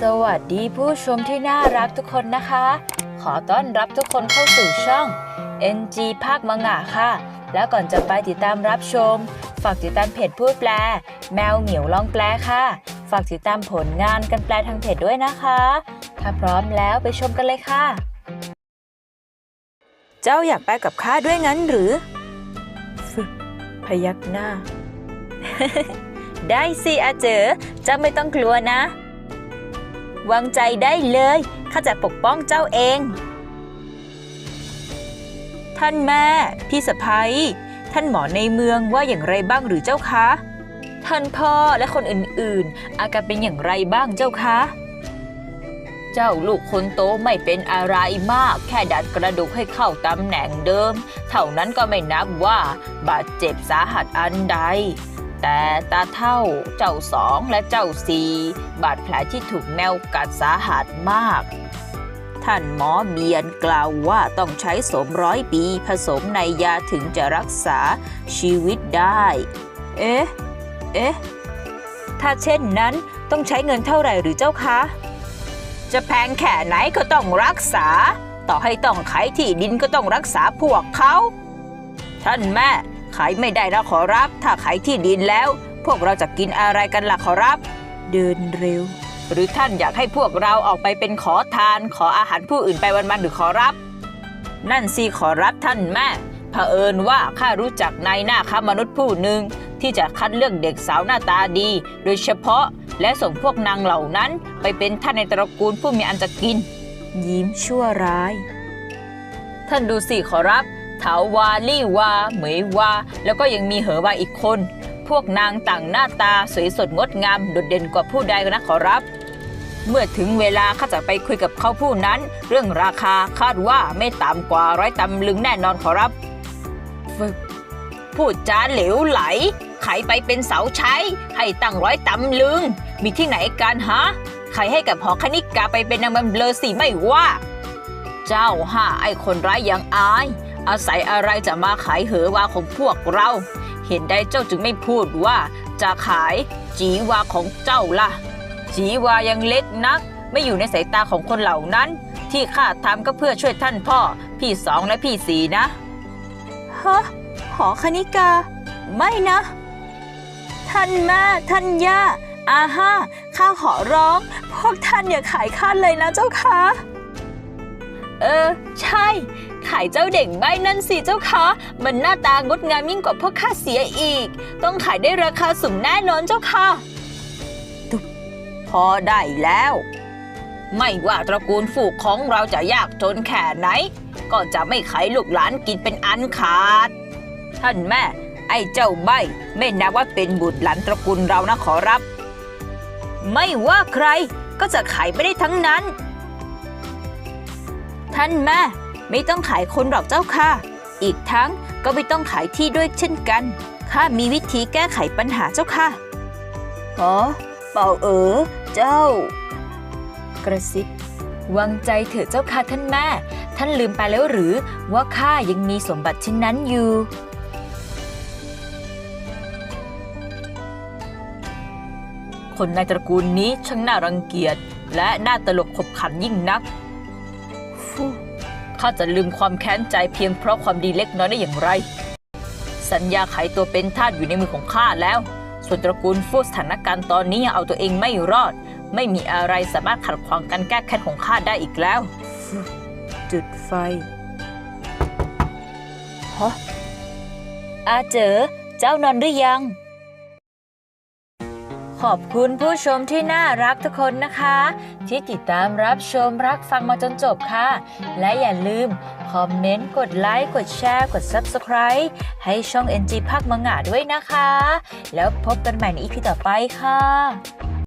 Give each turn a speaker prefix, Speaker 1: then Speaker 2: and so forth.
Speaker 1: สวัสดีผู้ชมที่น่ารักทุกคนนะคะ ขอต้อนรับทุกคนเข้าสู่ช่อง NG ภาคมังงะค่ะ แล้วก่อนจะไปติดตามรับชม ฝากติดตามเพจพูดแปล แมวเหมียวลองแปลค่ะ ฝากติดตามผลงานกันแปลทางเพจด้วยนะคะ ถ้าพร้อมแล้วไปชมกันเลยค่ะ เจ้าอยากไปกับข้าด้วยงั้นหรือ พยักหน้า ได้สิอาเจอเจ้าไม่ต้องกลัวนะ วางใจได้เลยข้าจะปกป้องเจ้าเอง ท่านแม่ พี่สะพ้ยท่านหมอในเมืองว่าอย่างไรบ้างหรือเจ้าคะ ท่านพ่อและคนอื่นๆ อาการเป็นอย่างไรบ้างเจ้าคะ เจ้าลูกคนโตไม่เป็นอะไรมาก แค่ดัดกระดูกให้เข้าตำแหน่งเดิม เท่านั้นก็ไม่นับว่าบาดเจ็บสาหัสอันใด แต่ตาเท่าเจ้าสองและเจ้าสี่บาดแผลที่ถูกแมวกัดสาหัสมาก ท่านหมอเบียนกล่าวว่าต้องใช้สมร้อยปีผสมในยาถึงจะรักษาชีวิตได้ เอ๊ะ เอ๊ะ ถ้าเช่นนั้นต้องใช้เงินเท่าไหร่หรือเจ้าคะ จะแพงแค่ไหนก็ต้องรักษา ต่อให้ต้องขายที่ดินก็ต้องรักษาพวกเขา ท่านแม่ ขายไม่ได้นะขอรับ ถ้าขายที่ดินแล้ว พวกเราจะกินอะไรกันล่ะขอรับ เดินเร็ว หรือท่านอยากให้พวกเราออกไปเป็นขอทาน ขออาหารผู้อื่นไปวันๆหรือขอรับ นั่นสิขอรับท่านแม่เผอิญว่าข้ารู้จักนายหน้าค้ามนุษย์ผู้หนึ่งที่จะคัดเลือกเด็กสาวหน้าตาดี โดยเฉพาะและส่งพวกนางเหล่านั้น ไปเป็นท่านในตระกูลผู้มีอันจะกิน ยิ้มชั่วร้าย ท่านดูสิขอรับ ถาวาลี่วา เหมยวา แล้วก็ยังมีเหอวาอีกคน พวกนางต่างหน้าตาสวยสดงดงามโดดเด่นกว่าผู้ใดนะขอรับ เมื่อถึงเวลาข้าจะไปคุยกับเขาผู้นั้น เรื่องราคาคาดว่าไม่ต่ำกว่าร้อยตำลึงแน่นอนขอรับพูดจาเหลวไหล ไขไปเป็นเสาใช้ ให้ตั้งร้อยตำลึง มีที่ไหนกันฮะใครให้กับหอคณิกาไปเป็นนางมันเบลอสิไม่ว่า เจ้าห้าไอ้คนร้ายยังอาย อาศัยอะไรจะมาขายเหอวาของพวกเรา เห็นได้เจ้าจึงไม่พูดว่าจะขายจีวาของเจ้าล่ะ จีวายังเล็กนัก ไม่อยู่ในสายตาของคนเหล่านั้น ที่ข้าทำก็เพื่อช่วยท่านพ่อ พี่สองและพี่สี่นะฮะหอคณิกา ไม่นะ ท่านแม่ท่านย่าอาฮ่าข้าขอร้อง พวกท่านอย่าขายข้าเลยนะเจ้าคะเออ ใช่ ขายเจ้าเด็กใบนั่นสิเจ้าคะ มันหน้าตางดงามยิ่งกว่าพวกข้าเสียอีก ต้องขายได้ราคาสูงแน่นอนเจ้าค่ะ พอได้แล้ว ไม่ว่าตระกูลฝูกของเราจะยากจนแค่ไหน ก็จะไม่ขายลูกหลานกินเป็นอันขาด ท่านแม่ ไอ้เจ้าใบไม่นับว่าเป็นบุตรหลานตระกูลเรานะขอรับ ไม่ว่าใครก็จะขายไม่ได้ทั้งนั้น ท่านแม่ ไม่ต้องขายคนหรอกเจ้าค่ะ อีกทั้งก็ไม่ต้องขายที่ด้วยเช่นกัน ข้ามีวิธีแก้ไขปัญหาเจ้าค่ะอ๋อเป่าเอ๋อเจ้า กระซิบวางใจเถอะเจ้าค่ะท่านแม่ ท่านลืมไปแล้วหรือว่าข้ายังมีสมบัติชิ้นนั้นอยู่คนในตระกูลนี้ช่างน่ารังเกียจและน่าตลกขบขันยิ่งนักฟู ข้าจะลืมความแค้นใจเพียงเพราะความดีเล็กน้อยได้อย่างไร สัญญาขายตัวเป็นทาสอยู่ในมือของข้าแล้ว ส่วนตระกูลฟูสถานการณ์ตอนนี้ยังเอาตัวเองไม่รอด ไม่มีอะไรสามารถขัดขวางการแก้แค้นของข้าได้อีกแล้ว จุดไฟฮะอาเจอ เจ้านอนหรือยัง ขอบคุณผู้ชมที่น่ารักทุกคนนะคะ ที่ติดตามรับชมรักฟังมาจนจบค่ะ และอย่าลืมคอมเมนต์ กดไลค์ กดแชร์ กด Subscribe ให้ช่อง NG ภาคมังงะด้วยนะคะ แล้วพบกันใหม่ในอีพีต่อไปค่ะ